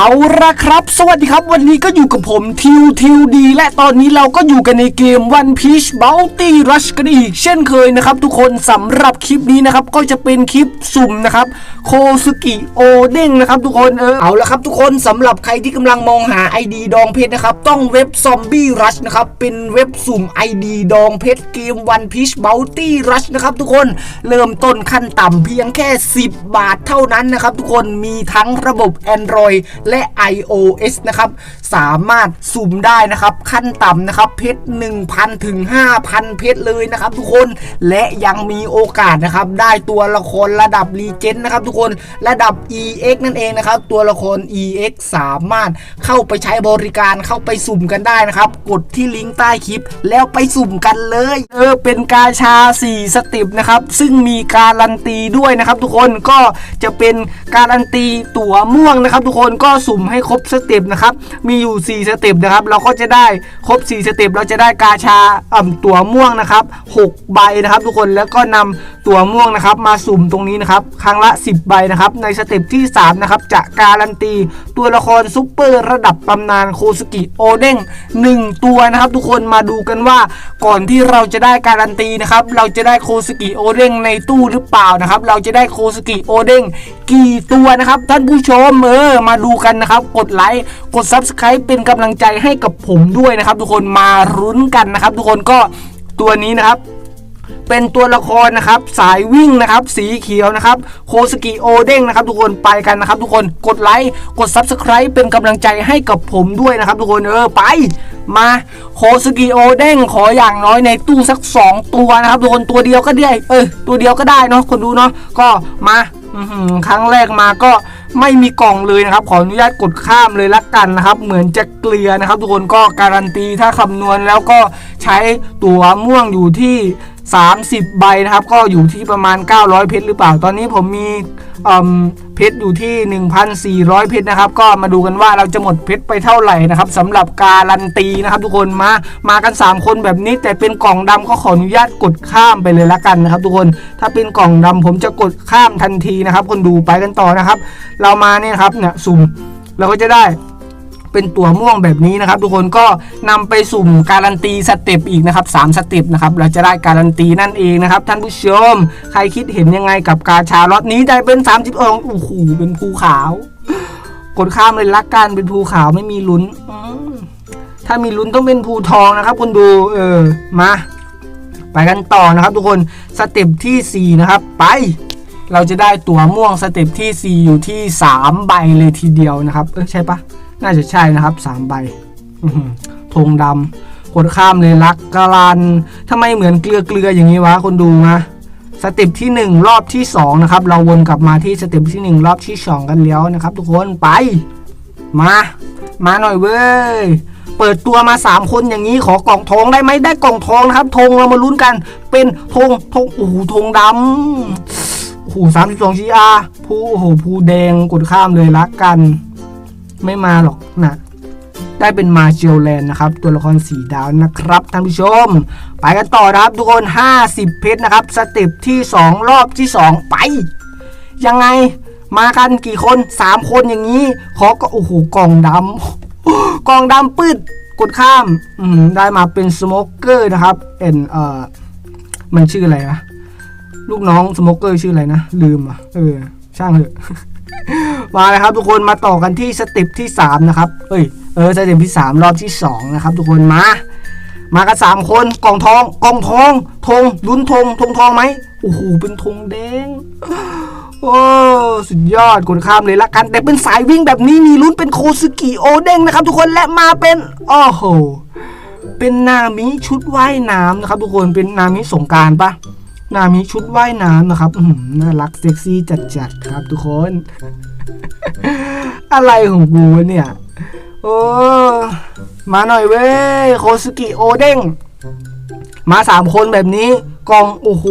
เอาละครับ สวัสดีครับ วันนี้ก็อยู่กับผมทิวทิวดี และตอนนี้เราก็อยู่กันในเกม One Piece Bounty Rush กันอีก เช่นเคยนะครับ ทุกคนสำหรับคลิปนี้นะครับ ก็จะเป็นคลิปสุ่มนะครับโคสุกิโอเด้งนะครับทุกคนเออเอาละครับ ทุกคนสำหรับใครที่กำลังมองหา ID ดองเพชรนะครับ ต้องเว็บ Zombie Rush นะครับ เป็นเว็บสุ่ม ID ดองเพชรเกม One Piece Bounty Rush นะครับทุกคนเริ่มต้นขั้นต่ำเพียงแค่ 10 บาทเท่านั้นนะครับทุกคนมีทั้งระบบ Android และ iOS นะครับสามารถสุ่มได้นะครับขั้นต่ำนะครับเพชร 1,000 ถึง 5,000 เพชรเลยนะครับทุกคนและยังมีโอกาสนะครับได้ตัวละครระดับรีเจนนะครับทุกคนระดับ EX นั่นเองนะครับตัวละคร EX สามารถเข้าไปใช้บริการเข้าไปสุ่มกันได้นะครับกดที่ลิงก์ใต้คลิป แล้วไปสุ่มกันเลยเออเป็นกาชา 4สติปนะครับซึ่งมีการันตีด้วยนะครับทุกคนก็จะเป็นการันตีตั๋วม่วงนะครับทุกคนก็็สุ่มให้ครบสเต็ปนะครับ มีอยู่ 4 สเต็ปนะครับ เราก็จะได้ครบ 4 สเต็ป เราจะได้กาชาอ่ำตั๋วม่วงนะครับ 6 ใบนะครับ ทุกคน แล้วก็นำตั๋วม่วงนะครับ มาสุ่มตรงนี้นะครับ ครั้งละ 10 ใบนะครับ ในสเต็ปที่ 3 นะครับ จะการันตี ตัวละครซุปเปอร์ระดับตำนานโคสกิโอเด้ง1 ตัวนะครับ ทุกคนมาดูกันว่าก่อนที่เราจะได้การันตีนะครับ เราจะได้โคสกิโอเด้งในตู้หรือเปล่านะครับ เราจะได้โคสกิโอเด้งกี่ตัวนะครับ ท่านผู้ชมเออมาดูกันนะครับ กดไลค์ กด Subscribe เป็นกำลังใจให้กับผมด้วยนะครับ ทุกคนมารุ้นกันนะครับ ทุกคนก็ตัวนี้นะครับเป็นตัวละครนะครับสายวิ่งนะครับสีเขียวนะครับโคสกิโอเด้งนะครับทุกคนไปกันนะครับทุกคนกดไลค์กด Subscribe เป็นกำลังใจให้กับผมด้วยนะครับ ทุกคนเออไป มาโคสกิโอเด้งขออย่างน้อยในตู้สัก 2 ตัวนะครับทุกคนตัวเดียวก็ได้เออตัวเดียวก็ได้เนาะคนดูเนาะก็มาครั้งแรกมาก็ ไม่มีกล่องเลยนะครับ ขออนุญาตกดข้ามเลยละกันนะครับ เหมือนจะเกลือนะครับ ทุกคนก็การันตีถ้าคำนวณแล้วก็ใช้ตั๋วม่วงอยู่ที่ 30 ใบนะครับ ก็อยู่ที่ประมาณ 900 เพชรหรือเปล่า ตอนนี้ผมมีเมเพชรอยู่ที่ 1,400 เพชรนะครับ ก็มาดูกันว่าเราจะหมดเพชรไปเท่าไหร่นะครับสำหรับการันตีนะครับ ทุกคนมามากัน 3 คนแบบนี้ แต่เป็นกล่องดำก็ขออนุญาตกดข้ามไปเลยละกันนะครับ ทุกคนถ้าเป็นกล่องดำผมจะกดข้ามทันทีนะครับ คนดูไปกันต่อนะครับ เรามาเนี่ยครับเนี่ยสุ่มเราก็จะได้ เป็นตัวม่วงแบบนี้นะครับ ทุกคนก็นำไปสุ่มการันตีสเต็ปอีกนะครับ3สเต็ปนะครับเราจะได้การันตีนั่นเองนะครับ ท่านผู้ชม ใครคิดเห็นยังไงกับกาชาล็อตนี้ได้เป็น30องโอ้โหเป็นภูขาวกดข้ามเลยละกันเป็นภูขาวไม่มีลุ้นถ้ามีลุ้นต้องเป็นภูทองนะครับคุณดูเออมาไปกันต่อนะครับ ทุกคนสเต็ปทีสี่4นะครับไปเราจะได้ตั๋วม่วงสเต็ปที่ 4 อยู่ที่ 3 ใบเลยทีเดียวนะครับ เออใช่ปะ น่าจะใช่นะครับ3ใบธงดำกดข้ามเลยลักกะลันทำไมเหมือนเกลือเกลืออย่างนี้วะคนดูนะสเต็ปที่ 1 รอบที่2นะครับเราวนกลับมาที่สเต็ปที่ 1 รอบที่ 2 กันแล้วนะครับ ทุกคนไป มา มาหน่อยเว้ยเปิดตัวมา 3 คนอย่างนี้ขอกล่องทองได้ไหมได้กล่องทองนะครับธงเรามาลุ้นกัน เป็นธงธงโอ้โหธงดำโอ้โหสามสิบสองชีอาผู้โอ้โหผู้แดงกดข้ามเลยรักกัน ไม่มาหรอกนะได้เป็นมาเจลแลนด์นะครับ ตัวละครสีดาวนะครับท่านผู้ชม ไปกันต่อนะครับทุกคน 50 เพชรนะครับ สเต็ปที่ 2 รอบที่ 2 ไป ยังไงมากันกี่คน 3 คนอย่างนี้ ขอก็โอ้โหกล่องดำกล่องดำปืดกดข้ามอืมได้มาเป็นสโมเกอร์นะครับเป็นเอ่อมันชื่ออะไรนะลูกน้องสโมเกอร์ชื่ออะไรนะ ลืมอะเออช่างเถอะ มาเลยครับทุกคนมาต่อกันที่สเต็ปที่3นะครับเอ้ยเออสเต็ปที่ 3 รอบที่ 2 นะครับ ทุกคนมา มากัน3คนกล่องทองกล่องทองธงลุ้นธงธงทองไหมโอ้โหเป็นธงแดงโอ้สุดยอดกดข้ามเลยละกัน แต่เป็นสายวิ่งแบบนี้มีลุ้นเป็นโคซึกิโอเด้งนะครับ ทุกคนและมาเป็นโอ้โหเป็นนามิชุดว่ายน้ำนะครับ ทุกคนเป็นนามิสงการปะ นามิชุดว่ายน้ำนะครับน่ารักเซ็กซี่จัดๆครับทุกคน อะไรของกูเนี่ย โอ้มาหน่อยเว้ย โคสกิโอเด้ง มาสามคนแบบนี้กล่องโอ้โห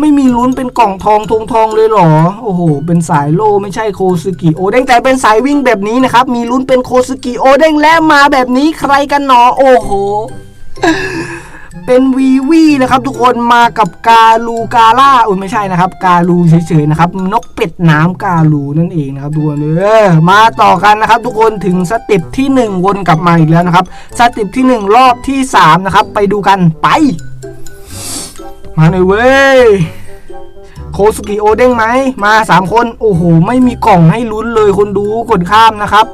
ไม่มีลุ้นเป็นกล่องทองทงทองเลยเหรอ โอ้โห เป็นสายโลไม่ใช่โคสกิโอเด้งแต่เป็นสายวิ่งแบบนี้นะครับ มีลุ้นเป็นโคสกิโอเด้งและมาแบบนี้ใครกันหนอ โอ้โห เป็นวีวีนะครับทุกคนมากับกาลูกาล่าอุ้ยไม่ใช่นะครับ กาลูเฉยๆนะครับนกเป็ดน้ำกาลูนั่นเองนะครับทุกคนเออมาต่อกันนะครับ ทุกคนถึงสเต็ปที่หนึ่งวนกลับมาอีกแล้วนะครับสเต็ปที่หนึ่งรอบที่สามนะครับไปดูกันไป มาหน่อยเว้ยโคสุกิโอเด้งไหมมาสามคน โอ้โห ไม่มีกล่องให้ลุ้นเลยคนดูกดข้ามนะครับ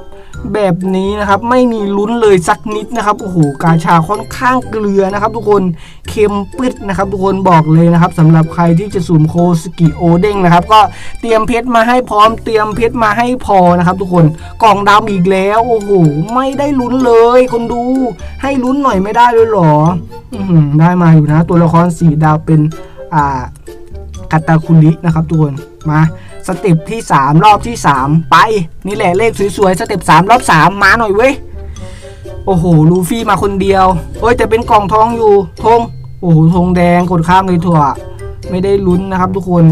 แบบนี้นะครับไม่มีลุ้นเลยสักนิดนะครับโอ้โหกาชาค่อนข้างเกลือนะครับทุกคนเค็มปืดนะครับ ทุกคนบอกเลยนะครับสำหรับใครที่จะสุ่มโคสกิโอเด้งนะครับ ก็เตรียมเพชรมาให้พร้อมเตรียมเพชรมาให้พอนะครับ ทุกคนกล่องดำอีกแล้วโอ้โหไม่ได้ลุ้นเลย คนดู ให้ลุ้นหน่อยไม่ได้เลยหรออืได้มาอยู่นะ ตัวละครสีดาวเป็นอ่ากาตาคุรินะครับทุกคนมา สเต็ปที่ 3 รอบที่ 3 ไป นี่แหละเลขสวยๆ สเต็ป3รอบ 3 มาหน่อยเว้ย โอ้โห ลูฟี่มาคนเดียวเอ้ยแต่เป็นกล่องทองอยู่ธงโอ้โหธงแดงกดข้ามเลยถั่ว ไม่ได้ลุ้นนะครับทุกคน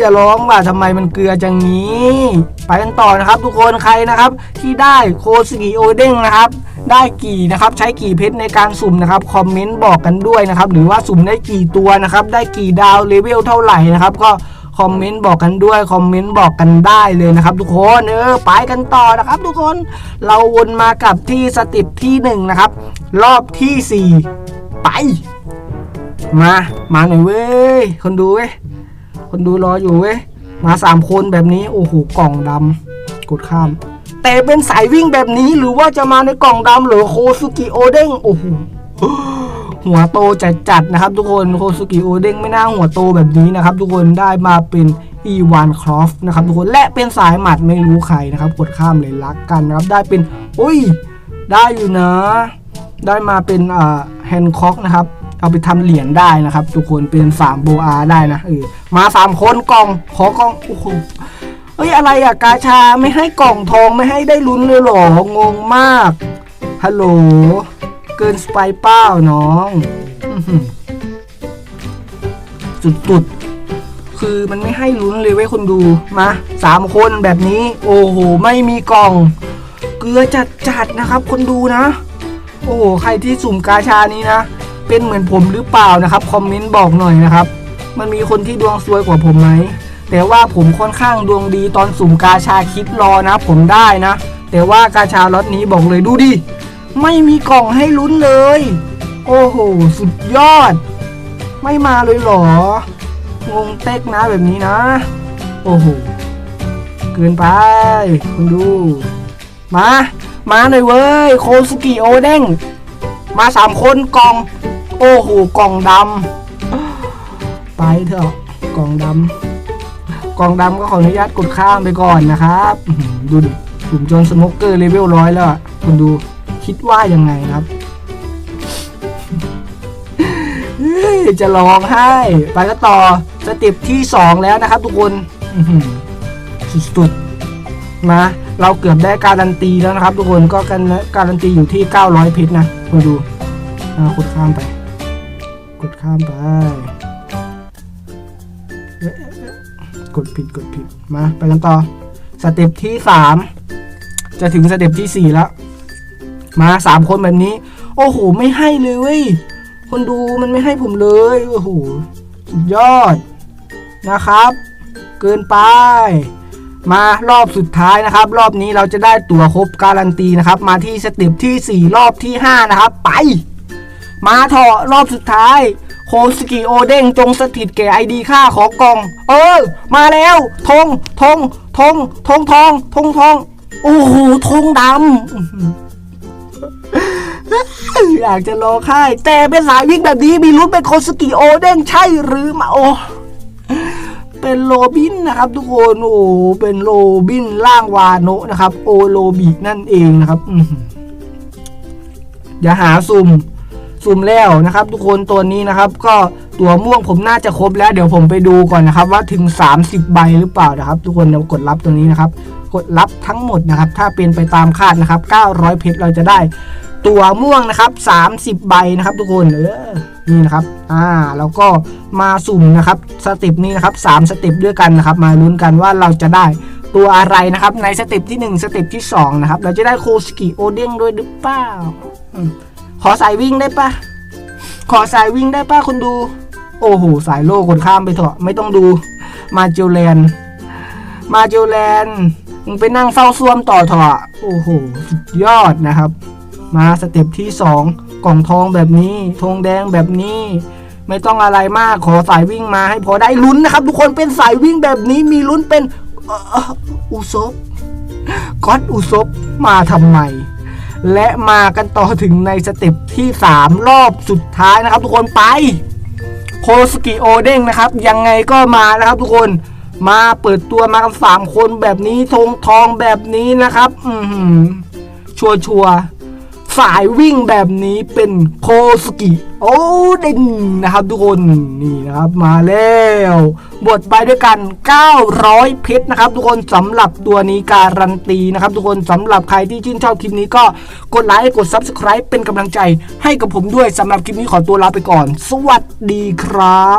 จะร้องว่าทำไมมันเกลือจังนี้ ไปกันต่อนะครับทุกคนใครนะครับ ที่ได้โคสกิโอเด้งนะครับ ได้กี่นะครับใช้กี่เพชรในการสุ่มนะครับคอมเมนต์บอกกันด้วยนะครับหรือว่าสุ่มได้กี่ตัวนะครับได้กี่ดาวเลเวลเท่าไหร่นะครับก็คอมเมนต์บอกกันด้วยคอมเมนต์บอกกันได้เลยนะครับ ทุกคนเออไปกันต่อนะครับ ทุกคนเราวนมากับที่สติปที่หนึ่งนะครับรอบที่สี่ไป มามาหน่อยเว้ยคนดูเว้ยคนดูรออยู่เว้ยมาสามคนแบบนี้โอ้โหกล่องดำกดข้าม แต่เป็นสายวิ่งแบบนี้หรือว่าจะมาในกล่องดำหรือโคสุกิโอเด้งโอ้โหหัวโตจัดจัดๆนะครับ ทุกคนโคสุกิโอเด้งไม่น่าหัวโตแบบนี้นะครับ ทุกคนได้มาเป็นอีวานครอฟนะครับทุกคนและเป็นสายหมัดไม่รู้ใครนะครับกดข้ามเลยรักกันนะครับได้เป็นอุ้ยได้อยู่นะ ได้มาเป็นอ่าแฮนค็อกนะครับเอาไปทำเหรียญได้นะครับ ทุกคนเป็นสามโบอาได้นะเออมาสามคนกล่องขอกล่องโอ้โห เฮ้ยอะไรอะกาชาไม่ให้กล่องทองไม่ให้ได้ลุ้นเลยเหรองงมาก ฮัลโหล เกินสไปเป้าน้องอื้อหือสุดๆ คือมันไม่ให้ลุ้นเลยเว้ยคนดูมาสามคนแบบนี้ โอ้โห ไม่มีกล่อง เกลือจัดๆนะครับ คนดูนะ โอ้โห ใครที่สุ่มกาชานี้นะ เป็นเหมือนผมหรือเปล่านะครับ คอมเมนต์บอกหน่อยนะครับ มันมีคนที่ดวงซวยกว่าผมไหม แต่ว่าผมค่อนข้างดวงดีตอนสุ่มกาชาคิดรอนะ ผมได้นะ แต่ว่ากาชาล็อตนี้บอกเลยดูดิ ไม่มีกล่องให้ลุ้นเลย โอ้โห สุดยอด ไม่มาเลยหรอ งงเต็กนะแบบนี้นะ โอ้โห เกินไป คุณดู มา มาหน่อยเว้ย โคสุกิโอเด้ง มาสามคนกล่อง โอ้โห กล่องดำไปเถอะ กล่องดำ กล่องดำก็ขออนุญาตกดข้ามไปก่อนนะครับดูดิกลุ่มโจนสโมกเกอร์เลเวลร้อยแล้วคุณดูคิดว่ายังไงครับจะร้องไห้ ไปก็ต่อสเต็ปที่สองแล้วนะครับ ทุกคนสุดๆมาเราเกือบได้การันตีแล้วนะครับ ทุกคนก็กันการันตีอยู่ที่ 900 เพชรนะมาดูกดข้ามไป กดข้ามไป กดผิดกดผิดมาไปกันต่อสเต็ปที่สามจะถึงสเต็ปที่สี่แล้ว มาสามคนแบบนี้ โอ้โห ไม่ให้เลยเว้ยคนดูมันไม่ให้ผมเลย โอ้โห สุดยอดนะครับ เกินไป มารอบสุดท้ายนะครับ รอบนี้เราจะได้ตั๋วครบการันตีนะครับ มาที่สเต็ปที่ 4 รอบที่ 5 นะครับ ไป มาเถอะรอบสุดท้าย โคสกิโอเด้งจงสถิตแก่ไอดีค่าขอกอง เออ มาแล้วธงธงธงธงทองธงทอง โอ้โหธงดำอยากจะรอค่าย แต่เป็นสายวิ่งแบบนี้มีลุ้นเป็นโคสกิโอเด้งใช่หรือไมาโอเป็นโรบินนะครับทุกคนโอ้เป็นโรบินล่างวาโนะนะครับ โอโรบินั่นเองนะครับอื้อหืออย่าหาซุ่ม ซุ่มแล้วนะครับ ทุกคนตัวนี้นะครับก็ตัวม่วงผมน่าจะครบแล้วเดี๋ยวผมไปดูก่อนนะครับ ว่าถึง 30 ใบหรือเปล่านะครับ ทุกคนเดี๋ยวกดรับตัวนี้นะครับ กดรับทั้งหมดนะครับ ถ้าเป็นไปตามคาดนะครับ 900 เพชรเราจะได้ ตัวม่วงนะครับ 30 ใบนะครับ ทุกคนเออนี่นะครับอ่าแล้วก็มาสุ่มนะครับสเต็ปนี้นะครับ3สเต็ปด้วยกันนะครับ มาลุ้นกันว่าเราจะได้ตัวอะไรนะครับในสเต็ปที่ 1 สเต็ปที่2นะครับเราจะได้โคสกิโอเด้งด้วยหรือเปล่า ขอสายวิ่งได้ปะขอสายวิ่งได้ปะคุณดู โอ้โห สายโลกคนข้ามไปเถอะ ไม่ต้องดู มาเจลแลนมาเจลแลนมึงไปนั่งเฝ้าซ่วมต่อเถอะโอ้โห สุดยอดนะครับ มาสเต็ปที่สองกล่องทองแบบนี้ธงแดงแบบนี้ไม่ต้องอะไรมากขอสายวิ่งมาให้พอได้ลุ้นนะครับ ทุกคนเป็นสายวิ่งแบบนี้มีลุ้นเป็นอุซบก็อดอุซบมาทำไม และมากันต่อถึงในสเต็ปที่ 3 รอบสุดท้ายนะครับ ทุกคนไปโคสกิโอเด้งนะครับ ยังไงก็มานะครับทุกคนมาเปิดตัวมากันสามคนแบบนี้ทงทองแบบนี้นะครับ อืชัวชัว สายวิ่งแบบนี้เป็นโคสกิโอเด้งนะครับทุกคนนี่นะครับมาแล้วบทไปด้วยกัน 900 เพชรนะครับทุกคนสำหรับตัวนี้การันตีนะครับทุกคนสำหรับใครที่ชื่นชอบคลิปนี้ก็กดไลค์กด Subscribe เป็นกำลังใจให้กับผมด้วยสำหรับคลิปนี้ขอตัวลาไปก่อน สวัสดีครับ